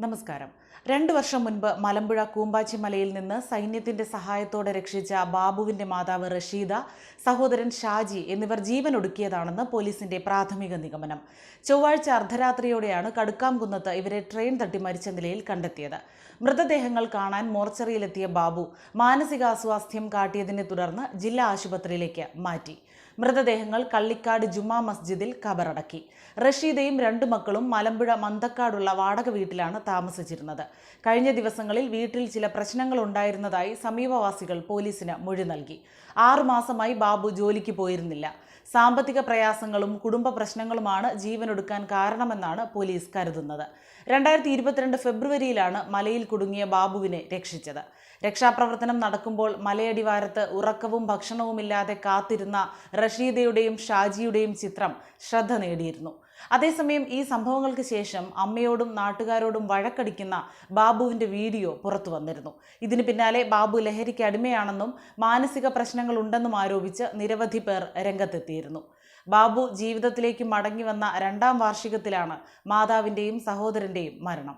നമസ്കാരം. രണ്ടു വർഷം മുൻപ് മലമ്പുഴ കൂമ്പാച്ചി മലയിൽ നിന്ന് സൈന്യത്തിന്റെ സഹായത്തോടെ രക്ഷിച്ച ബാബുവിന്റെ മാതാവ് റഷീദ സഹോദരൻ ഷാജി എന്നിവർ ജീവൻ ഒടുക്കിയതാണെന്ന് പോലീസിന്റെ പ്രാഥമിക നിഗമനം. ചൊവ്വാഴ്ച അർദ്ധരാത്രിയോടെയാണ് കടുക്കാംകുന്നത്ത് ഇവരെ ട്രെയിൻ തട്ടി മരിച്ച നിലയിൽ കണ്ടെത്തിയത്. മൃതദേഹങ്ങൾ കാണാൻ മോർച്ചറിയിലെത്തിയ ബാബു മാനസികാസ്വാസ്ഥ്യം കാട്ടിയതിനെ തുടർന്ന് ജില്ലാ ആശുപത്രിയിലേക്ക് മാറ്റി. മൃതദേഹങ്ങൾ കള്ളിക്കാട് ജുമാ മസ്ജിദിൽ കബറടക്കി. റഷീദയും രണ്ടു മക്കളും മലമ്പുഴ മന്തക്കാടുള്ള വാടക വീട്ടിലാണ് താമസിച്ചിരുന്നത്. കഴിഞ്ഞ ദിവസങ്ങളിൽ വീട്ടിൽ ചില പ്രശ്നങ്ങൾ ഉണ്ടായിരുന്നതായി സമീപവാസികൾ പോലീസിന് മൊഴി നൽകി. ആറുമാസമായി ബാബു ജോലിക്ക് പോയിരുന്നില്ല. സാമ്പത്തിക പ്രയാസങ്ങളും കുടുംബ പ്രശ്നങ്ങളുമാണ് ജീവനൊടുക്കാൻ കാരണമെന്നാണ് പോലീസ് കരുതുന്നത്. രണ്ടായിരത്തി ഇരുപത്തിരണ്ട് ഫെബ്രുവരിയിലാണ് മലയിൽ കുടുങ്ങിയ ബാബുവിനെ രക്ഷിച്ചത്. രക്ഷാപ്രവർത്തനം നടക്കുമ്പോൾ മലയടിവാരത്ത് ഉറക്കവും ഭക്ഷണവുമില്ലാതെ കാത്തിരുന്ന റഷീദയുടെയും ഷാജിയുടെയും ചിത്രം ശ്രദ്ധ നേടിയിരുന്നു. അതേസമയം ഈ സംഭവങ്ങൾക്ക് ശേഷം അമ്മയോടും നാട്ടുകാരോടും വഴക്കടിക്കുന്ന ബാബുവിന്റെ വീഡിയോ പുറത്തു വന്നിരുന്നു. ഇതിന് പിന്നാലെ ബാബു ലഹരിക്ക് അടിമയാണെന്നും മാനസിക പ്രശ്നങ്ങൾ ഉണ്ടെന്നും ആരോപിച്ച് നിരവധി പേർ രംഗത്തെത്തിയിരുന്നു. ബാബു ജീവിതത്തിലേക്ക് മടങ്ങി വന്ന രണ്ടാം വാർഷികത്തിലാണ് മാതാവിന്റെയും സഹോദരന്റെയും മരണം.